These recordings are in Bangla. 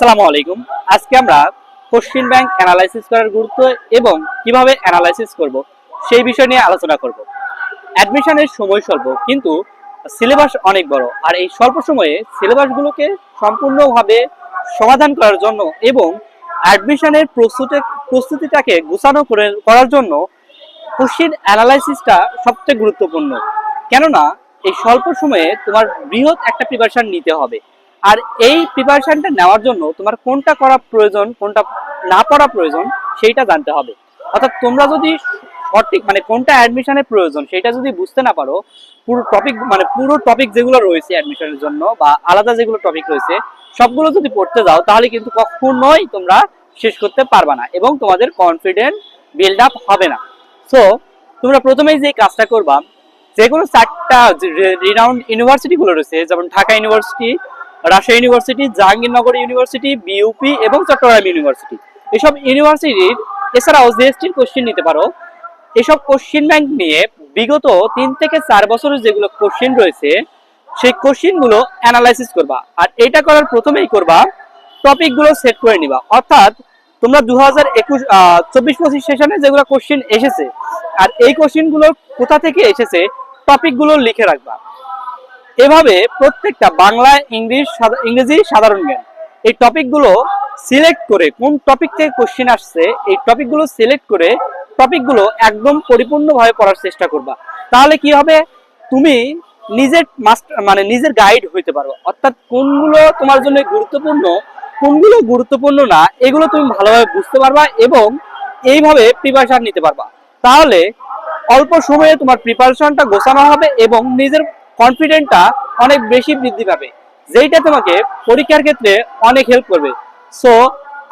আসসালামু আলাইকুম। আজকে আমরা কোশ্চিন ব্যাংক অ্যানালাইসিস করার গুরুত্ব এবং কীভাবে অ্যানালাইসিস করব সেই বিষয় নিয়ে আলোচনা করব। অ্যাডমিশনের সময় স্বল্প, কিন্তু সিলেবাস অনেক বড়। আর এই স্বল্প সময়ে সিলেবাসগুলোকে সম্পূর্ণভাবে সমাধান করার জন্য এবং অ্যাডমিশনের প্রস্তুতি, প্রস্তুতিটাকে গুছানো করে, করার জন্য কোশ্চিন অ্যানালাইসিসটা সবচেয়ে গুরুত্বপূর্ণ। কেননা এই স্বল্প সময়ে তোমার বৃহৎ একটা প্রিপারেশন নিতে হবে। আর এই প্রিপারেশনটা নেওয়ার জন্য তোমার কোনটা করা প্রয়োজন, কোনটা না করা প্রয়োজন, সেইটা জানতে হবে। অর্থাৎ তোমরা যদি সঠিক মানে কোনটা অ্যাডমিশনের প্রয়োজন, সেটা যদি বুঝতে না পারো, পুরো টপিক মানে পুরো টপিক যেগুলো রয়েছে অ্যাডমিশনের জন্য বা আলাদা যেগুলো টপিক রয়েছে, সবগুলো যদি পড়তে যাও, তাহলে কিন্তু কখনোই তোমরা শেষ করতে পারবা না এবং তোমাদের কনফিডেন্ট বিল্ড আপ হবে না। সো তোমরা প্রথমেই যে কাজটা করবা যে কোনো চারটা রিনাউন্ড ইউনিভার্সিটিগুলো রয়েছে, যেমন Dhaka university Rajshahi university Jahangirnagar university BUP এবং চট্টগ্রাম ইউনিভার্সিটি এসব ইউনিভার্সিটির এছাড়াও জিএসটির কোশ্চেন নিতে পারো। এসব কোশ্চেন ব্যাংক নিয়ে বিগত তিন থেকে চার বছরের যেগুলো কোশ্চেন রয়েছে, সেই কোশ্চেনগুলো অ্যানালাইসিস করবা। আর এটা করার প্রথমেই করবা টপিকগুলো সেট করে নিবা। অর্থাৎ তোমরা দু হাজার একুশ চব্বিশ পঁচিশ সেশনে যেগুলো কোশ্চেন এসেছে, আর এই কোশ্চেনগুলো কোথা থেকে এসেছে টপিকগুলো লিখে রাখবা। এভাবে প্রত্যেকটা বাংলা, ইংলিশ ইংরেজি সাধারণ জ্ঞান। এই টপিকগুলো সিলেক্ট করে কোন টপিক থেকে কোশ্চেন আসছে, এই টপিকগুলো সিলেক্ট করে টপিকগুলো একদম পরিপূর্ণভাবে পড়ার চেষ্টা করবা। তাহলে কি হবে? তুমি নিজের মাস্টার মানে নিজের গাইড হইতে পারো অর্থাৎ কোনগুলো তোমার জন্য গুরুত্বপূর্ণ, কোনগুলো গুরুত্বপূর্ণ না, এগুলো তুমি ভালোভাবে বুঝতে পারবা এবং এইভাবে প্রিপারেশন নিতে পারবা। তাহলে অল্প সময়ে তোমার প্রিপারেশনটা গোছানো হবে এবং নিজের কনফিডেন্টটা অনেক বেশি বৃদ্ধি পাবে। যেইটা তোমাকে পরীক্ষার ক্ষেত্রে অনেক হেল্প করবে। সো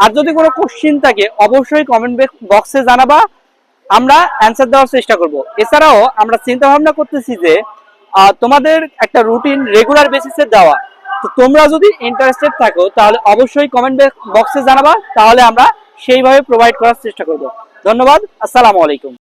আর যদি কোনো কোশ্চিন থাকে, অবশ্যই কমেন্ট বক্সে জানাবা। আমরা অ্যান্সার দেওয়ার চেষ্টা করব। এছাড়াও আমরা চিন্তা ভাবনা করতেছি যে তোমাদের একটা রুটিন রেগুলার বেসিসে দেওয়া। তো তোমরা যদি ইন্টারেস্টেড থাকো, তাহলে অবশ্যই কমেন্ট বক্সে জানাবা। তাহলে আমরা সেইভাবে প্রোভাইড করার চেষ্টা করব। ধন্যবাদ। আসসালামু আলাইকুম।